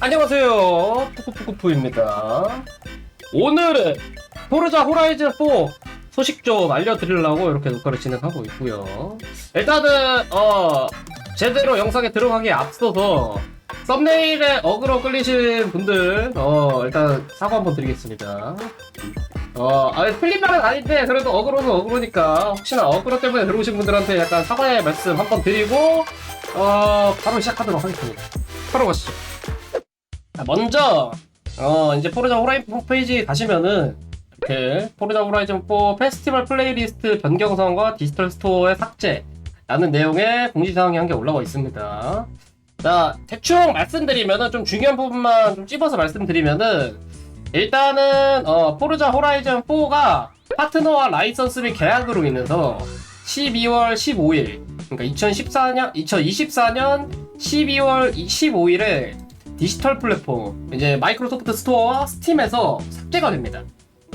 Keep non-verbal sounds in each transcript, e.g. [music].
안녕하세요. 푸쿠푸쿠푸입니다. 오늘은 포르자 호라이즌 4 소식 좀 알려드리려고 이렇게 녹화를 진행하고 있고요. 일단은 어 제대로 영상에 들어가기에 앞서서 썸네일에 어그로 끌리신 분들 어 일단 사과 한번 드리겠습니다. 어, 아, 틀린 말은 아닌데, 그래도 어그로는 어그로니까, 혹시나 어그로 때문에 들어오신 분들한테 약간 사과의 말씀 한번 드리고, 어, 바로 시작하도록 하겠습니다. 바로 가시죠. 자, 먼저, 어, 이제 포르자 호라이즌 홈페이지 가시면은, 이렇게, 포르자 호라이즌 4 페스티벌 플레이리스트 변경사항과 디지털 스토어의 삭제, 라는 내용의 공지사항이 한 개 올라와 있습니다. 자, 대충 말씀드리면은, 좀 중요한 부분만 좀 찝어서 말씀드리면은, 일단은 어, 포르자 호라이즌 4가 파트너와 라이선스 및 계약으로 인해서 12월 15일 그러니까 2014년 2024년 12월 15일에 디지털 플랫폼 이제 마이크로소프트 스토어와 스팀에서 삭제가 됩니다.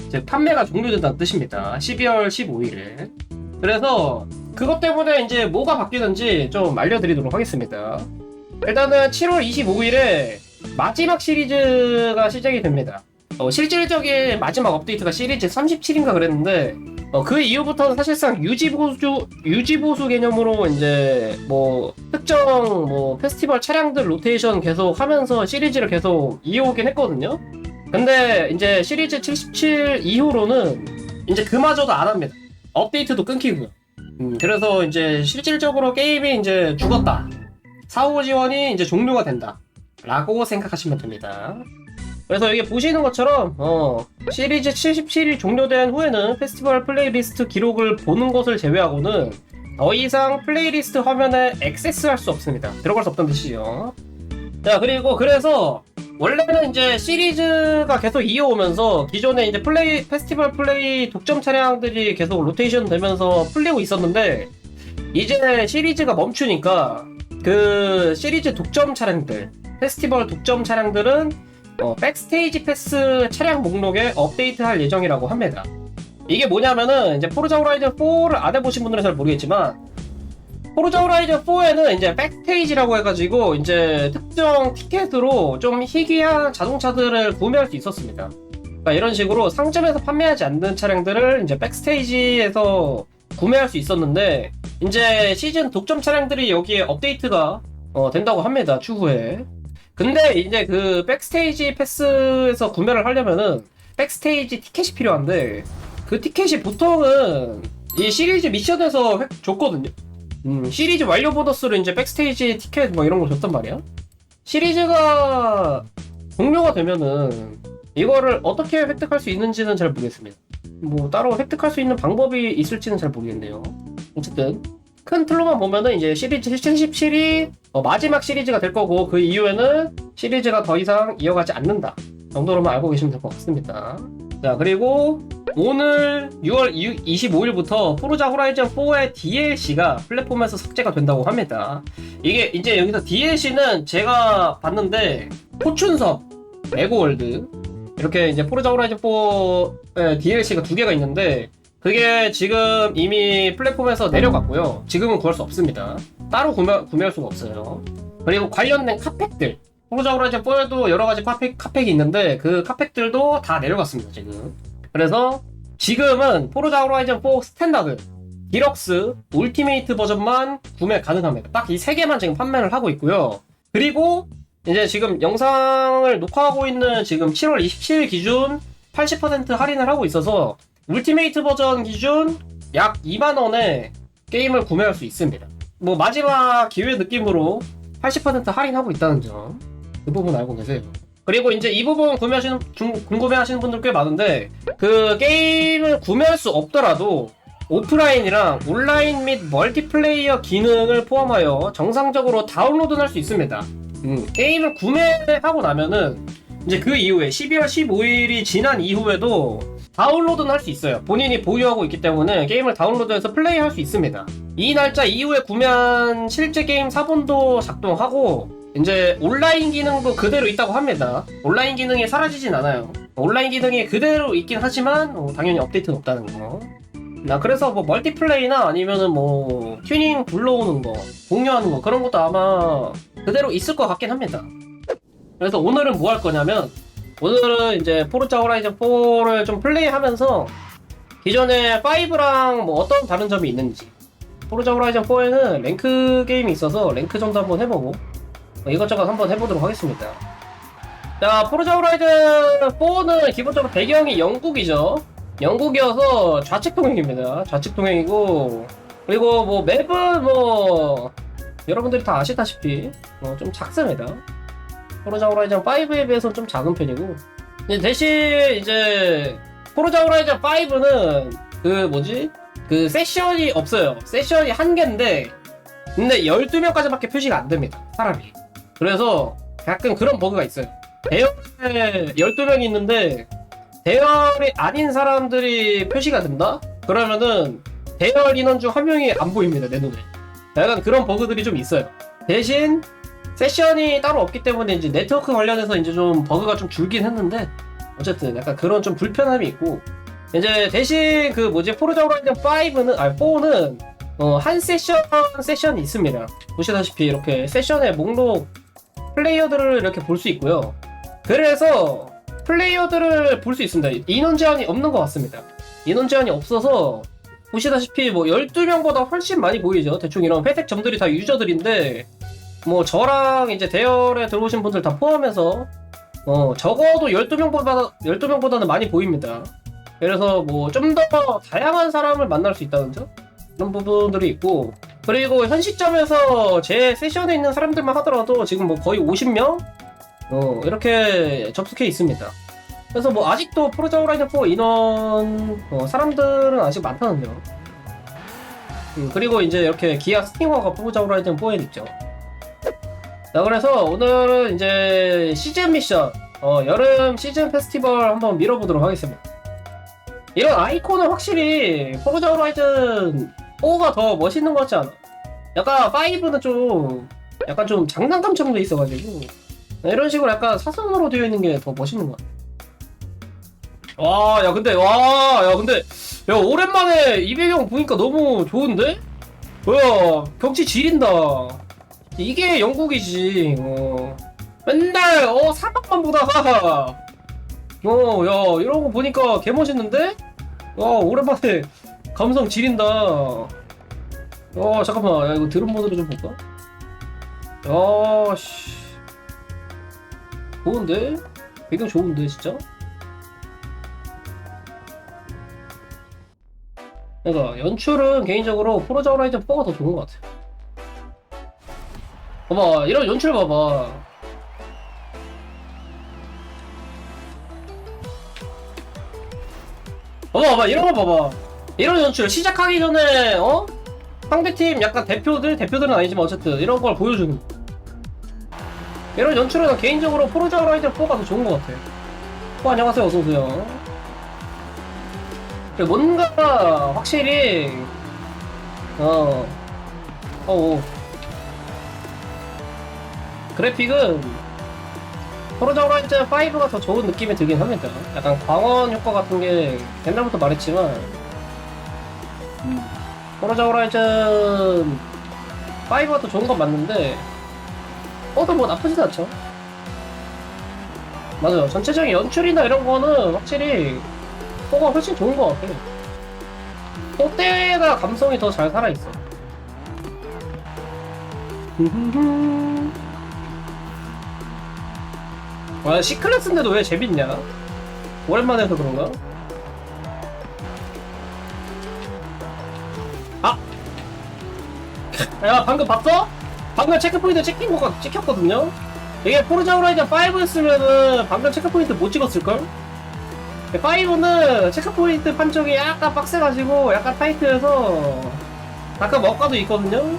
즉 판매가 종료된다는 뜻입니다. 12월 15일에 그래서 그것 때문에 이제 뭐가 바뀌는지 좀 알려드리도록 하겠습니다. 일단은 7월 25일에 마지막 시리즈가 시작이 됩니다. 어, 실질적인 마지막 업데이트가 시리즈 37인가 그랬는데 어, 그 이후부터는 사실상 유지보수 유지보수 개념으로 이제 뭐 특정 뭐 페스티벌 차량들 로테이션 계속 하면서 시리즈를 계속 이어오긴 했거든요. 근데 이제 시리즈 77 이후로는 이제 그마저도 안 합니다. 업데이트도 끊기고요. 음, 그래서 이제 실질적으로 게임이 이제 죽었다. 사후 지원이 이제 종료가 된다. 라고 생각하시면 됩니다. 그래서 여기 보시는 것처럼 어, 시리즈 77이 종료된 후에는 페스티벌 플레이리스트 기록을 보는 것을 제외하고는 더 이상 플레이리스트 화면에 액세스할 수 없습니다. 들어갈 수 없다는 뜻이죠. 자 그리고 그래서 원래는 이제 시리즈가 계속 이어오면서 기존에 이제 플레이 페스티벌 플레이 독점 차량들이 계속 로테이션 되면서 풀리고 있었는데 이제 시리즈가 멈추니까 그 시리즈 독점 차량들 페스티벌 독점 차량들은 어, 백스테이지 패스 차량 목록에 업데이트할 예정이라고 합니다. 이게 뭐냐면은 이제 포르자 호라이즌 4를 안 해보신 분들은 잘 모르겠지만 포르자 호라이즌 4에는 이제 백스테이지라고 해가지고 이제 특정 티켓으로 좀 희귀한 자동차들을 구매할 수 있었습니다. 그러니까 이런 식으로 상점에서 판매하지 않는 차량들을 이제 백스테이지에서 구매할 수 있었는데 이제 시즌 독점 차량들이 여기에 업데이트가 어, 된다고 합니다. 추후에. 근데 이제 그 백스테이지 패스에서 구매를 하려면은 백스테이지 티켓이 필요한데 그 티켓이 보통은 이 시리즈 미션에서 획 줬거든요. 음, 시리즈 완료 보너스로 이제 백스테이지 티켓 뭐 이런 걸 줬단 말이야. 시리즈가 종료가 되면은 이거를 어떻게 획득할 수 있는지는 잘 모르겠습니다. 뭐 따로 획득할 수 있는 방법이 있을지는 잘 모르겠네요. 어쨌든 큰 틀로만 보면은 이제 시리즈 77이 어, 마지막 시리즈가 될 거고 그 이후에는 시리즈가 더 이상 이어가지 않는다 정도로만 알고 계시면 될 것 같습니다. 자 그리고 오늘 6월 25일부터 포르자 호라이즌 4의 DLC가 플랫폼에서 삭제가 된다고 합니다. 이게 이제 여기서 DLC는 제가 봤는데 포춘섭, 레고월드 이렇게 이제 포르자 호라이즌 4의 DLC가 두 개가 있는데 그게 지금 이미 플랫폼에서 내려갔고요. 지금은 구할 수 없습니다. 따로 구매, 구매할 수가 없어요. 그리고 관련된 카팩들. 포르자 호라이즌 4에도 여러 가지 카팩, 카팩이 있는데 그 카팩들도 다 내려갔습니다, 지금. 그래서 지금은 포르자 호라이즌 4 스탠다드, 디럭스, 울티메이트 버전만 구매 가능합니다. 딱 이 세 개만 지금 판매를 하고 있고요. 그리고 이제 지금 영상을 녹화하고 있는 지금 7월 27일 기준 80% 할인을 하고 있어서 울티메이트 버전 기준 약 2만원에 게임을 구매할 수 있습니다. 뭐 마지막 기회 느낌으로 80% 할인하고 있다는 점. 그 부분 알고 계세요. 그리고 이제 이 부분 구매하시는, 중, 궁금해 하시는 분들 꽤 많은데, 그 게임을 구매할 수 없더라도, 오프라인이랑 온라인 및 멀티플레이어 기능을 포함하여 정상적으로 다운로드 할수 있습니다. 음, 게임을 구매하고 나면은, 이제 그 이후에 12월 15일이 지난 이후에도 다운로드는 할 수 있어요. 본인이 보유하고 있기 때문에 게임을 다운로드해서 플레이할 수 있습니다. 이 날짜 이후에 구매한 실제 게임 사본도 작동하고 이제 온라인 기능도 그대로 있다고 합니다. 온라인 기능이 사라지진 않아요. 온라인 기능이 그대로 있긴 하지만 어, 당연히 업데이트는 없다는 거. 나 그래서 뭐 멀티플레이나 아니면은 뭐 튜닝 불러오는 거, 공유하는 거 그런 것도 아마 그대로 있을 것 같긴 합니다. 그래서 오늘은 뭐 할 거냐면 오늘은 이제 포르자 호라이즌 4를 좀 플레이하면서 기존에 5랑 뭐 어떤 다른 점이 있는지 포르자 호라이즌 4에는 랭크 게임이 있어서 랭크 정도 한번 해보고 뭐 이것저것 한번 해보도록 하겠습니다. 자, 포르자 호라이즌 4는 기본적으로 배경이 영국이죠. 영국이어서 좌측 동행입니다. 좌측 동행이고 그리고 뭐 맵은 뭐 여러분들이 다 아시다시피 어, 좀 작습니다. 포르자 호라이즌 5에 비해서는 좀 작은 편이고 이제 대신 이제 포르자 호라이즌 5는 그 뭐지 그 세션이 없어요. 세션이 한 개인데 근데 12명까지밖에 표시가 안 됩니다. 사람이. 그래서 약간 그런 버그가 있어요. 대열에 12명이 있는데 대열이 아닌 사람들이 표시가 된다? 그러면은 대열 인원 중 한 명이 안 보입니다. 내 눈에. 약간 그런 버그들이 좀 있어요. 대신 세션이 따로 없기 때문에 이제 네트워크 관련해서 이제 좀 버그가 좀 줄긴 했는데 어쨌든 약간 그런 좀 불편함이 있고 이제 대신 그 뭐지 포르자 호라이즌 5는 아 4는 어, 한 세션 세션이 있습니다. 보시다시피 이렇게 세션의 목록 플레이어들을 이렇게 볼 수 있고요. 그래서 플레이어들을 볼 수 있습니다. 인원 제한이 없는 것 같습니다. 인원 제한이 없어서 보시다시피 뭐 12명보다 훨씬 많이 보이죠. 대충 이런 회색 점들이 다 유저들인데 뭐 저랑 이제 대열에 들어오신 분들 다 포함해서 어 적어도 12명보다 12명보다는 많이 보입니다. 그래서 뭐 좀 더 다양한 사람을 만날 수 있다는 점 그런 부분들이 있고 그리고 현 시점에서 제 세션에 있는 사람들만 하더라도 지금 뭐 거의 50명 어 이렇게 접속해 있습니다. 그래서 뭐 아직도 프로자 호라이즌 4 인원 어, 사람들은 아직 많다는데요. 음, 그리고 이제 이렇게 기아 스팅어가 프로자 호라이즌 4에 있죠. 자 그래서 오늘은 이제 시즌 미션 어, 여름 시즌 페스티벌 한번 밀어보도록 하겠습니다. 이런 아이콘은 확실히 포르자 호라이즌 4가 더 멋있는 것 같지 않아? 약간 5는 좀 약간 좀 장난감처럼 돼 있어가지고 이런 식으로 약간 사선으로 되어 있는 게 더 멋있는 것 같아. 와, 야 근데 와, 야 근데 야 오랜만에 이 배경 보니까 너무 좋은데? 뭐야 경치 지린다. 이게 영국이지. 어. 맨날 어 사막만 보다가 [laughs] 어, 야, 이런 거 보니까 개 멋있는데? 와, 오랜만에 감성 지린다. 어, 잠깐만, 야, 이거 드론 모드로 좀 볼까? 야, 씨. 좋은데? 배경 좋은데, 진짜? 그러니까, 연출은 개인적으로 포르자 호라이즌 4가 더 좋은 것 같아. 봐봐, 이런 연출 봐봐. 봐봐 봐봐 이런 거 봐봐 이런 연출 시작하기 전에 어? 상대팀 약간 대표들 대표들은 아니지만 어쨌든 이런 걸 보여주는 거. 이런 연출은 난 개인적으로 포르자 호라이즌 4가 더 좋은 것 같아 어 안녕하세요 어서오세요 그리고 뭔가 확실히 어 어어 그래픽은 포르자 호라이즌 5가 더 좋은 느낌이 들긴 합니다. 약간 광원 효과 같은 게 옛날부터 말했지만 음, 포르자 호라이즌 5가 더 좋은 건 맞는데 어도 뭐 나쁘지도 않죠. 맞아요. 전체적인 연출이나 이런 거는 확실히 4가 훨씬 좋은 것 같아. 4때가 감성이 더 잘 살아있어. 아, C클래스인데도 왜 재밌냐? 오랜만에 해서 그런가? 아! 야, 방금 봤어? 방금 체크포인트 찍힌 거 찍혔거든요? 이게 포르자 호라이즌 5였으면은 방금 체크포인트 못 찍었을걸? 5는 체크포인트 판정이 약간 빡세가지고 약간 타이트해서 가끔 먹가도 있거든요?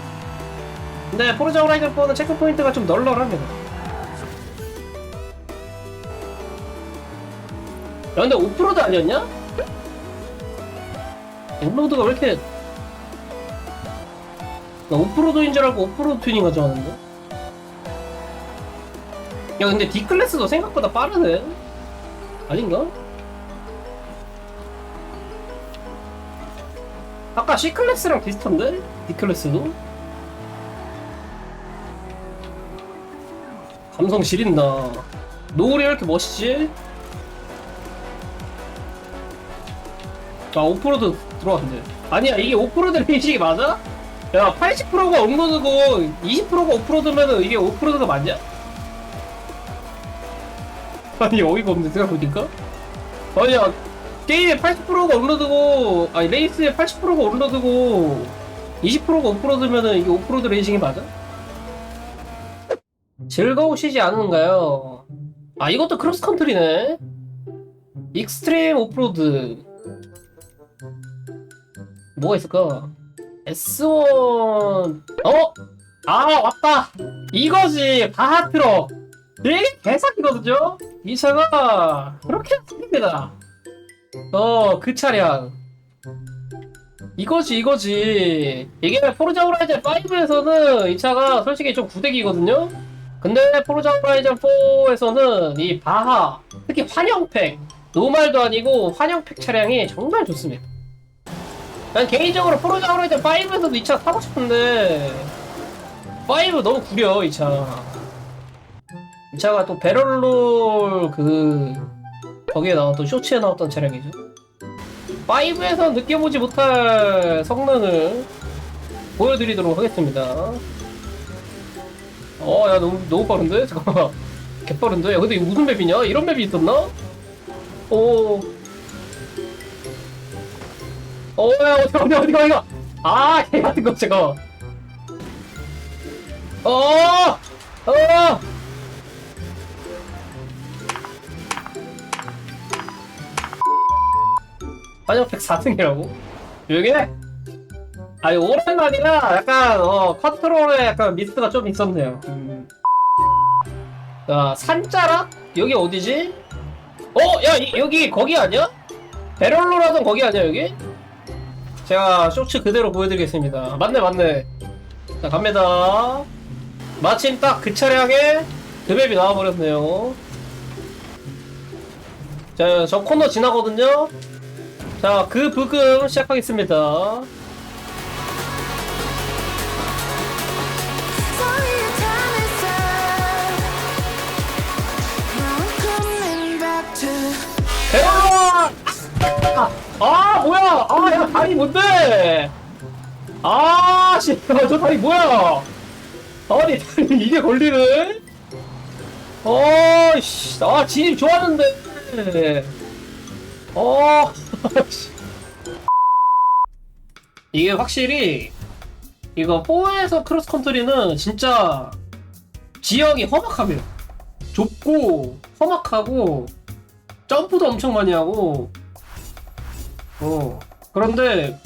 근데 포르자 호라이즌 4는 체크포인트가 좀 널널합니다. 근데 오프로드 아니었냐? 오프로드가 왜 이렇게 나 오프로드인 줄 알고 오프로드 튜닝 가져왔는데 야 근데 D클래스도 생각보다 빠르네 아닌가? 아까 C클래스랑 비슷한데? D클래스도? 감성 지린다. 노을이 왜 이렇게 멋있지? 아, 오프로드 들어왔는데. 아니야, 이게 오프로드 레이싱이 [laughs] 맞아? 야, 80%가 온로드고 20%가 오프로드면은 이게 오프로드가 맞냐? 아니, 어이가 없네, 생각해보니까. 아니야, 게임에 80%가 온로드고, 아니, 레이스에 80%가 온로드고, 20%가 오프로드면은 이게 오프로드 레이싱이 맞아? 즐거우시지 않은가요? 아 이것도 크로스컨트리네 익스트림 오프로드 뭐가 있을까? S1 어? 아 왔다. 이거지. 바하트럭 되게 개사기거든요? 이 차가 그렇게 생깁니다. 어그 차량. 이거지 이거지. 이게 포르자 호라이즌 5에서는 이 차가 솔직히 좀 구대기거든요? 근데 포르자 호라이즌 4에서는 이 바하 특히 환영팩. 노말도 아니고 환영팩 차량이 정말 좋습니다 난 개인적으로 포르자 호라이즌 5에서도 이차 타고 싶은데 5 너무 구려 이 차 이 차가 또 배럴롤 그 거기에 나왔던 쇼츠에 나왔던 차량이죠 5에서 느껴보지 못할 성능을 보여드리도록 하겠습니다. 어, 야, 너무, 너무 빠른데? [laughs] 잠깐만. 개빠른데? 야, 근데 이거 무슨 맵이냐? 이런 맵이 있었나? 오. 어, 야, 어디, 어디, 어디가, 어디가? 아, 개 같은 거, 제가. 어! 어! 환영팩 4등이라고? 이게? 아니 오랜만이라 약간 어 컨트롤에 약간 미스가 좀 있었네요 음. 자 산자락? 여기 어디지? 어? 야 이- 여기 거기 아니야? 베럴로라던 거기 아니야 여기? 제가 쇼츠 그대로 보여드리겠습니다. 맞네 맞네. 자 갑니다. 마침 딱 그 차량에 그 맵이 나와버렸네요. 자 저 코너 지나거든요. 자, 그 부금 시작하겠습니다. 대박! 아, 아, 뭐야? 아, 야, 다리 뭔데? 아, 씨, 저 다리 뭐야? 아니, 다리 이게 걸리네? 어, 씨, 아, 진입 좋았는데. 어, [laughs] 씨. 이게 확실히, 이거 4에서 크로스컨트리는 진짜 지형이 험악합니다. 좁고, 험악하고, 점프도 엄청 많이 하고 어. 그런데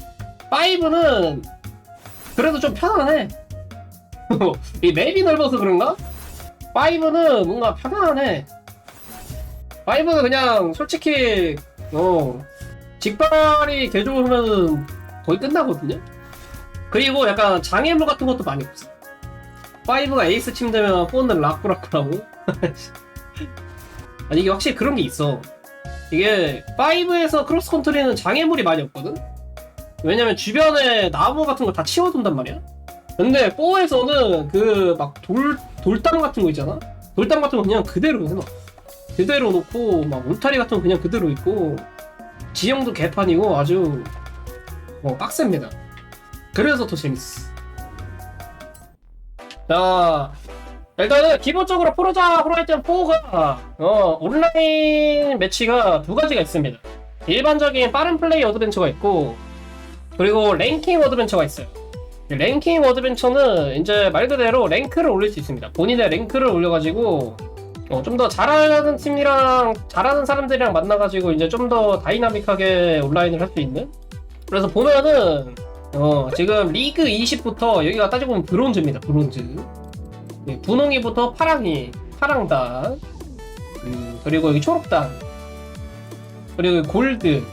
5는 그래도 좀 편안해. [laughs] 이 맵이 넓어서 그런가? 5는 뭔가 편안해. 5는 그냥 솔직히 어 직발이 개 좋으면 거의 끝나거든요? 그리고 약간 장애물 같은 것도 많이 없어 5가 에이스 침 되면 4는 락구락구라고? 아니 이게 확실히 그런 게 있어. 이게 5에서 크로스 컨트리는 장애물이 많이 없거든. 왜냐면 주변에 나무 같은 거 다 치워둔단 말이야. 근데 4에서는 그 막 돌 돌담 같은 거 있잖아. 돌담 같은 거 그냥 그대로 해놔. 그대로 놓고 막 울타리 같은 거 그냥 그대로 있고 지형도 개판이고 아주 뭐 빡셉니다. 그래서 더 재밌어. 자, 일단은 기본적으로 포르자 호라이즌 4가 어, 온라인 매치가 두 가지가 있습니다. 일반적인 빠른 플레이 어드벤처가 있고 그리고 랭킹 어드벤처가 있어요. 이 랭킹 어드벤처는 이제 말 그대로 랭크를 올릴 수 있습니다. 본인의 랭크를 올려가지고 어, 좀 더 잘하는 팀이랑 잘하는 사람들이랑 만나가지고 이제 좀 더 다이나믹하게 온라인을 할 수 있는. 그래서 보면은 어, 지금 리그 20부터 여기가 따지고 보면 브론즈입니다. 브론즈. 네, 분홍이부터 파랑이, 파랑단, 음, 그리고 여기 초록단, 그리고 골드,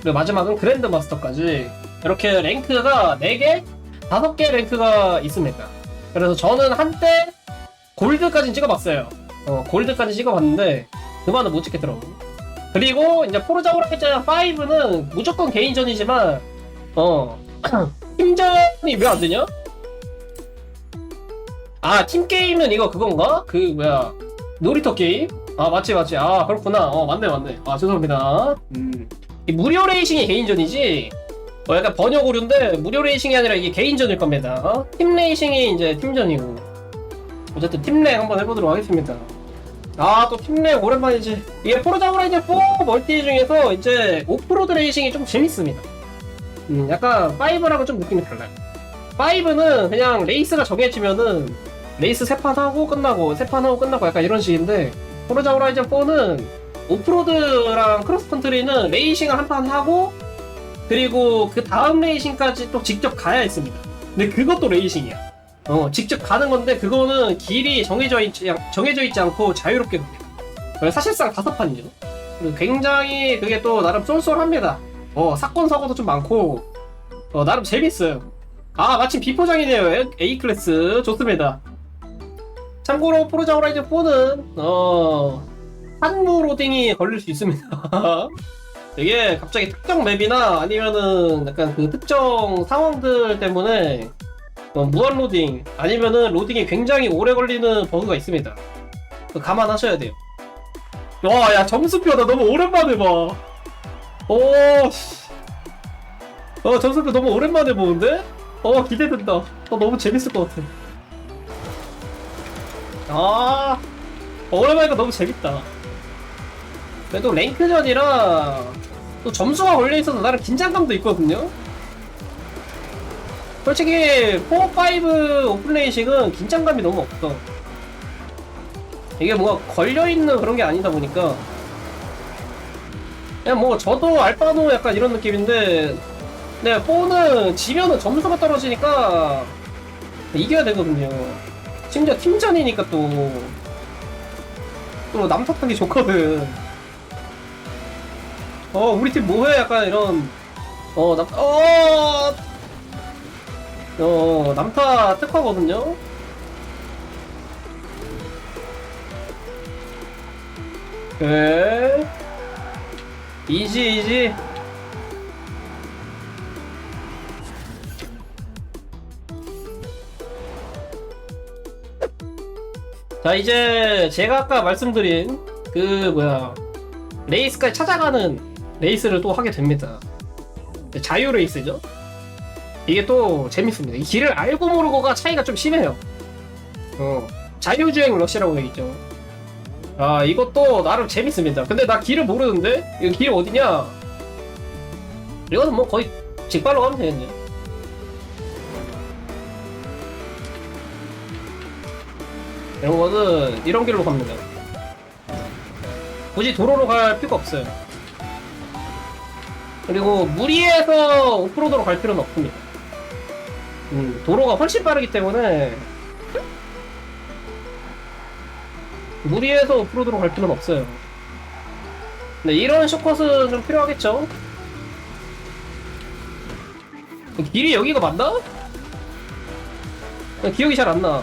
그리고 마지막은 그랜드 마스터까지 이렇게 랭크가 4개, 5개 랭크가 있습니다. 그래서 저는 한때 골드까지 찍어봤어요. 어, 골드까지 찍어봤는데 그만은 못 찍겠더라고. 그리고 이제 포르자 호라이즌 5는 무조건 개인전이지만 어 [clears throat] 팀전이 왜 안 되냐? 아, 팀 게임은 이거 그건가? 그, 뭐야. 놀이터 게임? 아, 맞지, 맞지. 아, 그렇구나. 어, 맞네, 맞네. 아, 죄송합니다. 음. 이 무료 레이싱이 개인전이지? 어, 약간 번역 오류인데, 무료 레이싱이 아니라 이게 개인전일 겁니다. 어? 팀 레이싱이 이제 팀전이고. 어쨌든 팀렉 한번 해보도록 하겠습니다. 아, 또 팀렉 오랜만이지. 이게 포르자 호라이즌 4 멀티 중에서 이제 오프로드 레이싱이 좀 재밌습니다. 음, 약간 5라고 좀 느낌이 달라요. 5는 그냥 레이스가 정해지면은 레이스 세 판 하고 끝나고 세 판 하고 끝나고 약간 이런 식인데 포르자 호라이즌 4는 오프로드랑 크로스컨트리는 레이싱을 한 판 하고 그리고 그 다음 레이싱까지 또 직접 가야 했습니다. 근데 그것도 레이싱이야. 어, 직접 가는 건데 그거는 길이 정해져 있지, 않- 정해져 있지 않고 자유롭게 갑니다. 사실상 다섯 판이죠. 굉장히 그게 또 나름 쏠쏠합니다. 어, 사건 사고도 좀 많고 어, 나름 재밌어요. 아 마침 비포장이네요 A 클래스 좋습니다 참고로 포르자 호라이즌 4는 어 한무 로딩이 걸릴 수 있습니다 [laughs] 이게 갑자기 특정 맵이나 아니면은 약간 그 특정 상황들 때문에 어, 무한 로딩 아니면은 로딩이 굉장히 오래 걸리는 버그가 있습니다 그거 감안하셔야 돼요 와 야 점수표 나 너무 오랜만에 봐 오 씨. 어 점수표 너무 오랜만에 보는데? 어 기대된다. 어 너무 재밌을 것 같아. 아 오랜만이니까 너무 재밌다. 그래도 랭크전이라 또 점수가 걸려 있어서 나름 긴장감도 있거든요. 솔직히 4, 5 오픈레이싱은 긴장감이 너무 없어. 이게 뭔가 걸려 있는 그런 게 아니다 보니까 그냥 뭐 저도 알바노 약간 이런 느낌인데 네, 4는 지면은 점수가 떨어지니까 이겨야 되거든요. 심지어 팀전이니까 또, 또 남탓하기 좋거든. 어, 우리 팀 뭐해? 약간 이런, 어, 남, 어, 어, 남타 특화거든요? 네. 이지, 이지. 자 이제 제가 아까 말씀드린 그 뭐야 레이스까지 찾아가는 레이스를 또 하게 됩니다. 자유 레이스죠? 이게 또 재밌습니다. 이 길을 알고 모르고가 차이가 좀 심해요. 어 자유주행 러시라고 얘기죠. 아 이것도 나름 재밌습니다. 근데 나 길을 모르는데 이거 길 어디냐? 이거는 뭐 거의 직발로 가면 되겠네 거는 이런 길로 갑니다. 굳이 도로로 갈 필요가 없어요. 그리고 무리해서 오프로드로 갈 필요는 없습니다. 음, 도로가 훨씬 빠르기 때문에 무리해서 오프로드로 갈 필요는 없어요. 근데 이런 쇼컷은 좀 필요하겠죠? 길이 여기가 맞나? 기억이 잘 안 나.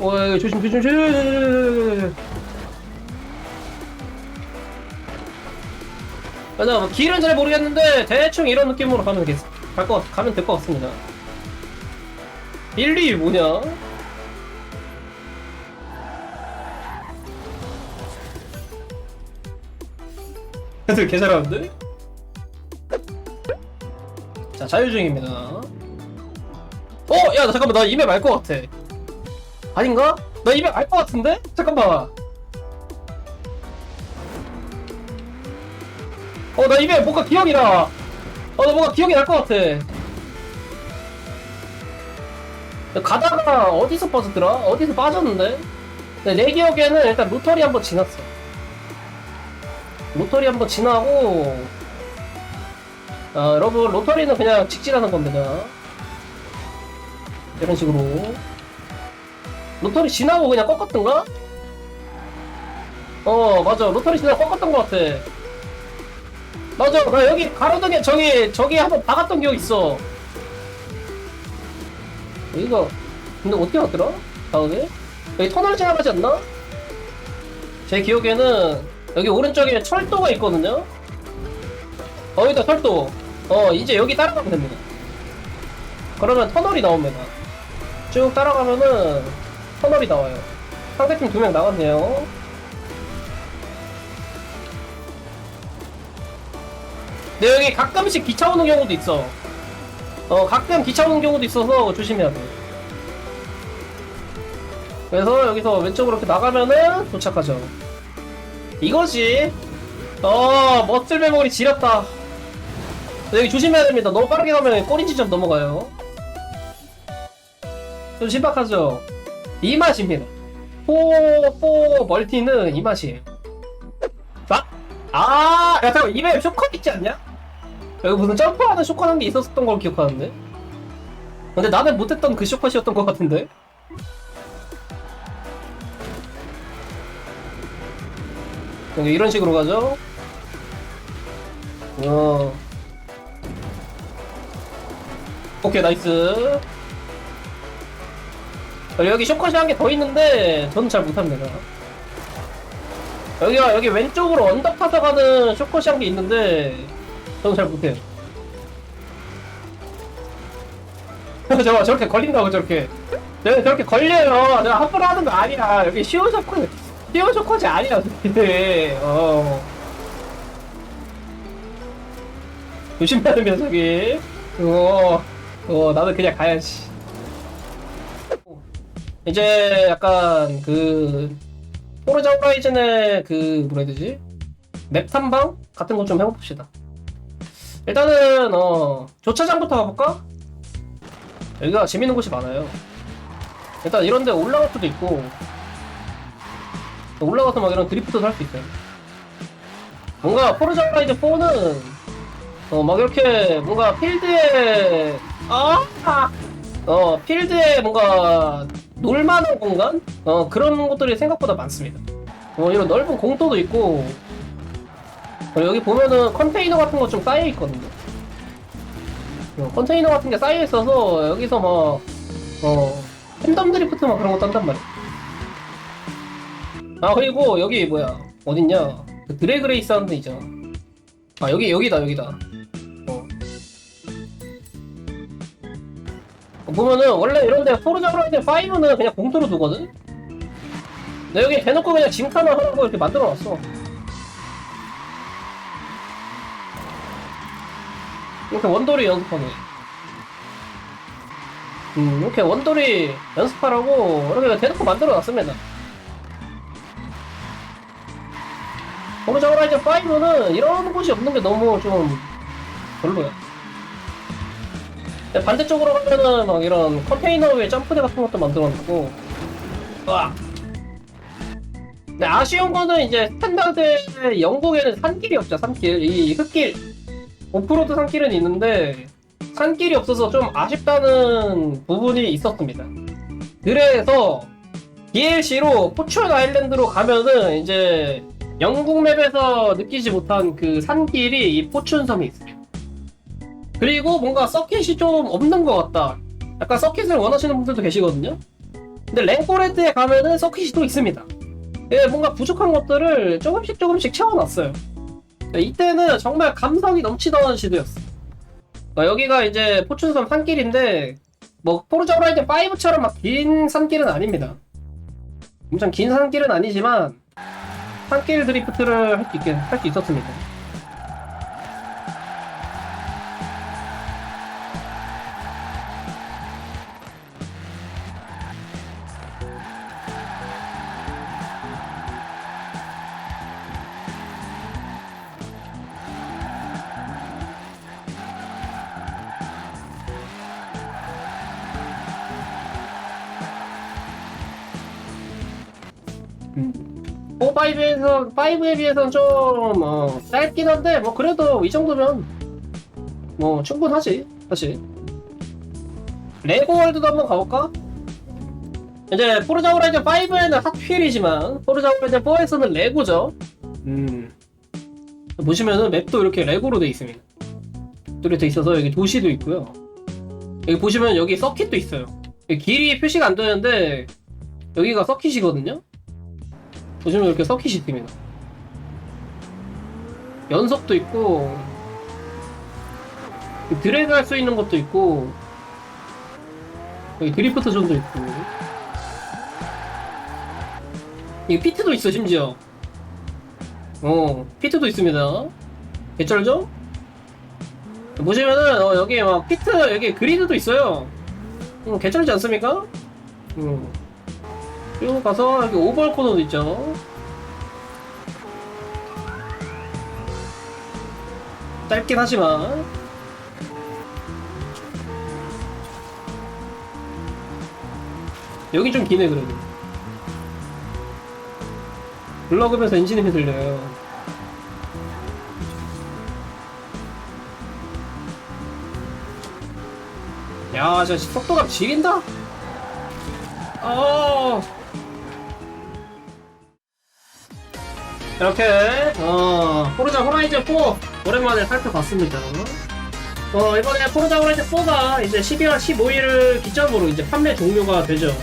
어, 야, 조심, 조심, 조심. 맞아, 뭐 길은 잘 모르겠는데 대충 이런 느낌으로 가면 되, 갈 것, 가면 될 것 같습니다. 1, 2 뭐냐? 애들 개 잘하는데? 자, 자유 중입니다. 어, 야, 나 잠깐만, 나 이메 말것 같아. 아닌가? 나 이메 알것 같은데? 잠깐만. 어, 나 이메 뭔가 기억이 나. 어, 나 뭔가 기억이 날 것 같아. 나 가다가 어디서 빠졌더라? 어디서 빠졌는데? 근데 내 기억에는 일단 로터리 한번 지났어. 로터리 한번 지나고, 아, 여러분, 로터리는 그냥 직진하는 겁니다. 이런 식으로. 로터리 지나고 그냥 꺾었던가? 어 맞아 로터리 지나고 꺾었던 것 같아 맞아 나 여기 가로등에 저기 저기 한번 박았던 기억 있어 여기가 근데 어떻게 갔더라? 다음에? 여기 터널 지나가지 않나? 제 기억에는 여기 오른쪽에 철도가 있거든요 어 여기다 철도 어 이제 여기 따라가면 됩니다 그러면 터널이 나옵니다 쭉 따라가면은 터널이 나와요. 상대팀 두 명 나갔네요. 근데 여기 가끔씩 기차 오는 경우도 있어. 어, 가끔 기차 오는 경우도 있어서 조심해야 돼. 그래서 여기서 왼쪽으로 이렇게 나가면은 도착하죠. 이거지. 어, 멋들 메모리 지렸다. 여기 조심해야 됩니다. 너무 빠르게 가면 꼬린 지점 넘어가요. 좀 신박하죠? 이 맛입니다. 포, 포 멀티는 이 맛이에요. 아, 아, 야, 잠깐, 이맵 쇼컷 있지 않냐? 여기 무슨 점프하는 쇼컷 한 게 있었던 걸 기억하는데? 근데 나는 못했던 그 쇼컷이었던 것 같은데? 이런 식으로 가죠? 어. 오케이, 나이스. 어, 여기 쇼컷이 한 개 더 있는데 저는 잘 못합니다. 여기가 여기 왼쪽으로 언덕 타서 가는 쇼컷이 한게 있는데 저는 잘 못해요. [laughs] 저거 저렇게 걸린다고 저렇게. 내가 저렇게 걸려요. 내가 함부로 하는 거 아니야. 여기 쉬운 쇼컷, 쉬운 쇼컷이 아니야. 어. 조심해야 됩니다 저기. 어, 어 나도 그냥 가야지. 이제 약간 그 포르자 호라이즌의 그 뭐라 해야 되지? 맵 탐방 같은 거 좀 해봅시다. 일단은 어 조차장부터 가볼까? 여기가 재밌는 곳이 많아요. 일단 이런데 올라갈 수도 있고 올라가서 막 이런 드리프트도 할 수 있어요. 뭔가 포르자 호라이즌 4는 어 막 이렇게 뭔가 필드에 아 어, 필드에 뭔가 놀만한 공간? 어, 그런 것들이 생각보다 많습니다. 어, 이런 넓은 공터도 있고, 어, 여기 보면은 컨테이너 같은 거 좀 쌓여 있거든요. 어, 컨테이너 같은 게 쌓여 있어서 여기서 막, 어, 팬덤 드리프트 막 그런 것도 한단 말이야. 아, 그리고 여기 뭐야, 어딨냐. 그 드래그레이스 하는 데 있잖아. 아, 여기, 여기다, 여기다. 보면은 원래 이런데 포르자 호라이즌 5는 그냥 공도로 두거든? 근데 여기 대놓고 그냥 짐카나 하라고 이렇게 만들어놨어. 이렇게 원돌이 연습하네. 음 이렇게 원돌이 연습하라고 이렇게 대놓고 만들어놨습니다 포르자 호라이즌 5는 이런 곳이 없는 게 너무 좀 별로야 근데 반대쪽으로 가면은 막 이런 컨테이너 위에 점프대 같은 것도 만들어놓고. 와. 근데 아쉬운 거는 이제 스탠다드 영국에는 산길이 없죠 산길. 이 흙길. 오프로드 산길은 있는데 산길이 없어서 좀 아쉽다는 부분이 있었습니다. 그래서 DLC로 포춘 아일랜드로 가면은 이제 영국 맵에서 느끼지 못한 그 산길이 이 포춘섬이 있어요 그리고 뭔가 서킷이 좀 없는 것 같다. 약간 서킷을 원하시는 분들도 계시거든요. 근데 랭코레드에 가면은 서킷이 또 있습니다. 예, 뭔가 부족한 것들을 조금씩 조금씩 채워놨어요. 예, 이때는 정말 감성이 넘치던 시도였어. 어, 여기가 이제 포춘섬 산길인데 뭐 포르자 호라이즌 5처럼 막 긴 산길은 아닙니다. 엄청 긴 산길은 아니지만 산길 드리프트를 할 수 있게 할수 있었습니다. 5에서 5에 비해서는 좀 어, 짧긴 한데 뭐 그래도 이 정도면 뭐 충분하지 사실. 레고 월드도 한번 가볼까? 이제 포르자 호라이즌 5에는 핫휠이지만 포르자 호라이즌 4에서는 레고죠. 음. 보시면은 맵도 이렇게 레고로 돼 있습니다. 뚫려 돼 있어서 여기 도시도 있고요. 여기 보시면 여기 서킷도 있어요. 길이 표시가 안 되는데 여기가 서킷이거든요? 보시면 이렇게 서킷이 있습니다. 연석도 있고 드래그 할 수 있는 것도 있고 여기 드리프트 존도 있고. 여기 피트도 있어, 심지어. 어, 피트도 있습니다. 개쩔죠? 보시면은, 어, 여기 막 피트, 여기 그리드도 있어요. 음, 개쩔지 않습니까? 음. 그리고 가서 여기 오버홀 코너도 있죠. 짧긴 하지만. 여기 좀 기네, 그래도. 블럭으면서 엔진 음이 들려요. 야, 진짜 속도감 지린다? 어. 이렇게, 어, 포르자 호라이즌 4 오랜만에 살펴봤습니다. 어, 이번에 포르자 호라이즌 4가 이제 12월 15일을 기점으로 이제 판매 종료가 되죠.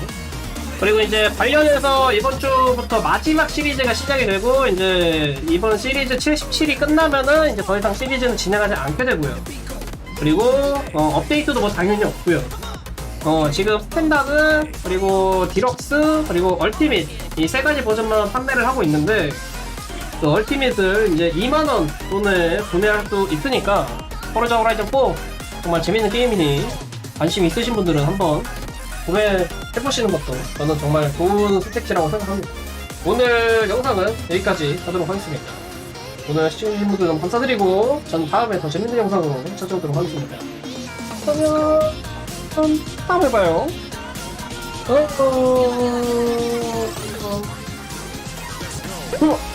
그리고 이제 관련해서 이번 주부터 마지막 시리즈가 시작이 되고 이제 이번 시리즈 77이 끝나면은 이제 더 이상 시리즈는 진행하지 않게 되고요. 그리고 어, 업데이트도 뭐 당연히 없고요. 어, 지금 스탠다드 그리고 디럭스 그리고 얼티밋 이 세 가지 버전만 판매를 하고 있는데 그 얼티밋을 이제 2만 원 돈에 구매할 수 있으니까 포르자 호라이즌 4 정말 재밌는 게임이니 관심 있으신 분들은 한번 구매해보시는 것도 저는 정말 좋은 선택지라고 생각합니다. 오늘 영상은 여기까지 하도록 하겠습니다. 오늘 시청해주신 분들 너무 감사드리고 저는 다음에 더 재밌는 영상으로 찾아오도록 하겠습니다. 그러면 다음에 봐요. 어, 어, 어. 어.